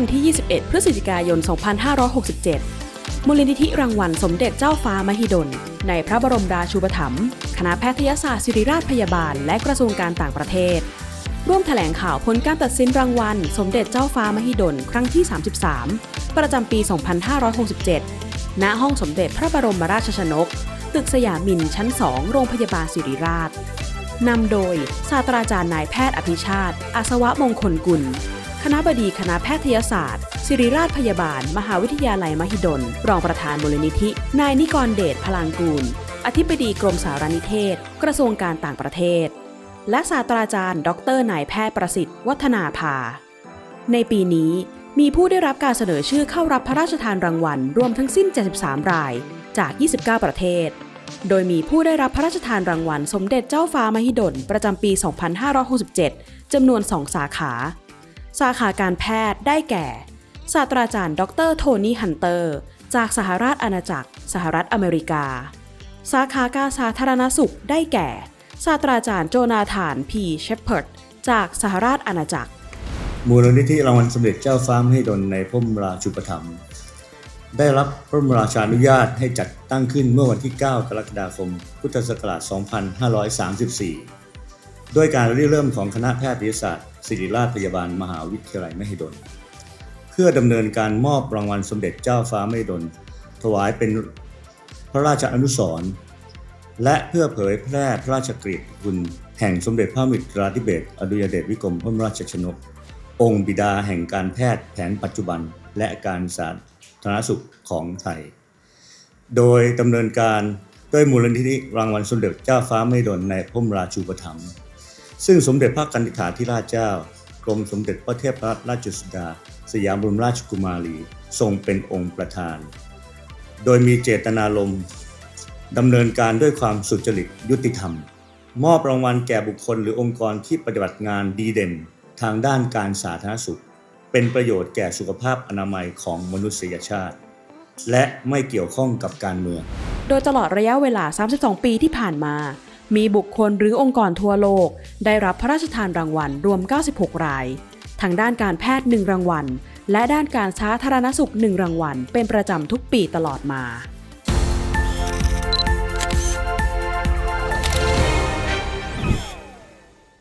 ันที่ 21 พฤศจิกายน 2567 มูลนิธิรางวัลสมเด็จเจ้าฟ้ามหิดล ในพระบรมราชูปถัมภ์คณะแพทยศาสตร์ศิริราชพยาบาล และกระทรวงการต่างประเทศ ร่วมแถลงข่าวผลการตัดสินรางวัล สมเด็จเจ้าฟ้ามหิดล ครั้งที่ 33 ประจำปี 2567 ณ ห้องสมเด็จพระบรมราชชนก ตึกสยามินชั้น 2 โรงพยาบาลศิริราชนำโดยศาสตราจารย์นายแพทย์อภิชาติอาสวะมงคลกุล คณะบดีคณะแพทยศาสตร์ ศิริราชพยาบาล มหาวิทยาลัยมหิดล รองประธานมูลนิธิ นายนิกรเดชพลางกูล อธิบดีกรมสารนิเทศ กระทรวงการต่างประเทศ และศาสตราจารย์ ดรนายแพทย์ประสิทธิ์ วัฒนาภา ในปีนี้มีผู้ได้รับการเสนอชื่อเข้ารับพระราชทานรางวัล รวมทั้งสิ้น 73 ราย จาก 29 ประเทศ โดยมีผู้ได้รับพระราชทานรางวัล สมเด็จเจ้าฟ้ามหิดล ประจำปี 2567 จำนวน 2 สาขา สาขาการแพทย์ได้แก่ ศาสตราจารย์ ดรโทนี่ฮันเตอร์ จากสหราชอาณาจักร สหรัฐอเมริกา สาขาการสาธารณสุขได้แก่ ศาสตราจารย์โจนาธานพีเชพเพิร์ดจากสหราชอาณาจักร มูลนิธิรางวัลสมเด็จเจ้าฟ้ามใหิดลในพระบรมราชูปถัมภ์ได้รับพระบรมราชานุญาตให้จัดตั้งขึ้นเมื่อวันที่ 9 กรกฎาคม พุทธศักราช 2534 ด้วยการริเริ่มของคณะแพทยศาสตร์ ศิริราชพยาบาลมหาวิทยาลัยมหิดล เพื่อดำเนินการมอบรางวัลสมเด็จเจ้าฟ้ามหิดล ถวายเป็นพระราชอนุสรณ์และเพื่อเผยแพร่พระราชกฤษคุณแห่งสมเด็จพระมิตราธิเบศอดุยเดชวิกรมพระรมราชชนก องค์บิดาแห่งการแพทย์แผนปัจจุบันและการสาธารณสุขของไทย โดยดำเนินการด้วยมูลนิธิรางวัลสมเด็จเจ้าฟ้าไมหิดลในพระมราชูปถัมภ์ ซึ่งสมเด็จพระกนิษฐาธิราชเจ้ากรมสมเด็จพระเทพรัตนราชสุดา สยามบรมราชกุมารีทรงเป็นองค์ประธาน โดยมีเจตนารมณ์ดำเนินการด้วยความสุจริตยุติธรรม มอบรางวัลแก่บุคคลหรือองค์กรที่ปฏิบัติงานดีเด่น ทางด้านการสาธารณสุข เป็นประโยชน์แก่สุขภาพอนามัยของมนุษยชาติ และไม่เกี่ยวข้องกับการเมือง โดยตลอดระยะเวลา 32 ปีที่ผ่านมา มีบุคคลหรือองค์กรทั่วโลก ได้รับพระราชทานรางวัลรวม 96 ราย ทางด้านการแพทย์ 1 รางวัล และด้านการสาธารณสุข 1 รางวัล เป็นประจำทุกปีตลอดมา